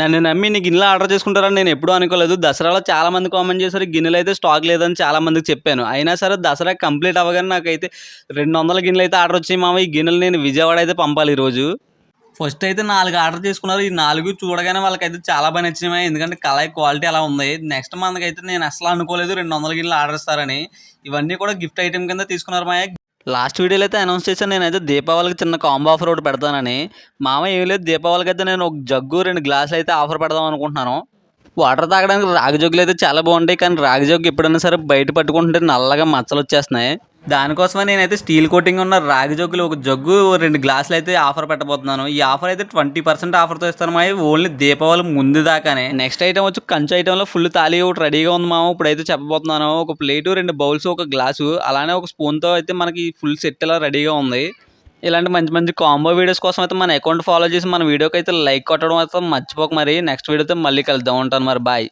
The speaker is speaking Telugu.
నన్ను నమ్మి నీ గిన్నెలు ఆర్డర్ చేసుకుంటారని నేను ఎప్పుడూ అనుకోలేదు. దసరాలో చాలా మంది కామెంట్ చేశారు గిన్నెలు అయితే స్టాక్ లేదని చాలా మందికి చెప్పాను. అయినా సరే దసరా కంప్లీట్ అవ్వగానే నాకైతే రెండు వందల గిన్నెలు అయితే ఆర్డర్ వచ్చాయి మామ ఈ గిన్నెలు నేను విజయవాడ అయితే పంపాలి ఈరోజు. ఫస్ట్ అయితే నాలుగు ఆర్డర్ చేసుకున్నారు. ఈ నాలుగు చూడగానే వాళ్ళకైతే చాలా బాగా నచ్చినాయి ఎందుకంటే కళాయి క్వాలిటీ అలా ఉంది. నెక్స్ట్ మనకైతే నేను అసలు అనుకోలేదు రెండు వందల గిన్నెలు ఆర్డర్ ఇస్తారని. ఇవన్నీ కూడా గిఫ్ట్ ఐటెం కింద తీసుకున్నారు మాయ లాస్ట్ వీడియోలో అయితే అనౌన్స్ చేశాను. నేనైతే దీపావళికి చిన్న కాంబో ఆఫర్ ఒకటి పెడతానని. మామ ఏం లేదు దీపావళికి అయితే నేను ఒక జగ్గు రెండు గ్లాసులు అయితే ఆఫర్ పెడదాం అనుకుంటున్నాను. వాటర్ తాగడానికి రాగి జగ్గులు అయితే చాలా బాగుంటాయి. కానీ రాగి జగ్గు ఎప్పుడైనా సరే బయట పట్టుకుంటే నల్లగా మచ్చలు వచ్చేస్తున్నాయి. దానికోసమే నేనైతే స్టీల్ కోటింగ్ ఉన్న రాగి జగ్గులు ఒక జగ్గు రెండు గ్లాసులు అయితే ఆఫర్ పెట్టబోతున్నాను. ఈ ఆఫర్ అయితే ట్వంటీ పర్సెంట్ ఆఫర్తో ఇస్తాను మా ఓన్లీ దీపావళి ముందు దాకానే. నెక్స్ట్ ఐటమ్ వచ్చి కంచు ఐటెంలో ఫుల్ తాళి ఒకటి రెడీగా ఉంది మామ ఇప్పుడైతే చెప్పబోతున్నాను. ఒక ప్లేటు రెండు బౌల్స్ ఒక గ్లాసు. అలానే ఒక స్పూన్తో అయితే మనకి ఫుల్ సెట్ ఇలా రెడీగా ఉంది. ఇలాంటి మంచి మంచి కాంబో వీడియోస్ కోసం అయితే మన అకౌంట్ ఫాలో చేసి మన వీడియోకి అయితే లైక్ కొట్టడం అయితే మర్చిపోక మరి. నెక్స్ట్ వీడియోతో మళ్ళీ కలుద్దాం ఉంటాను మరి. బాయ్.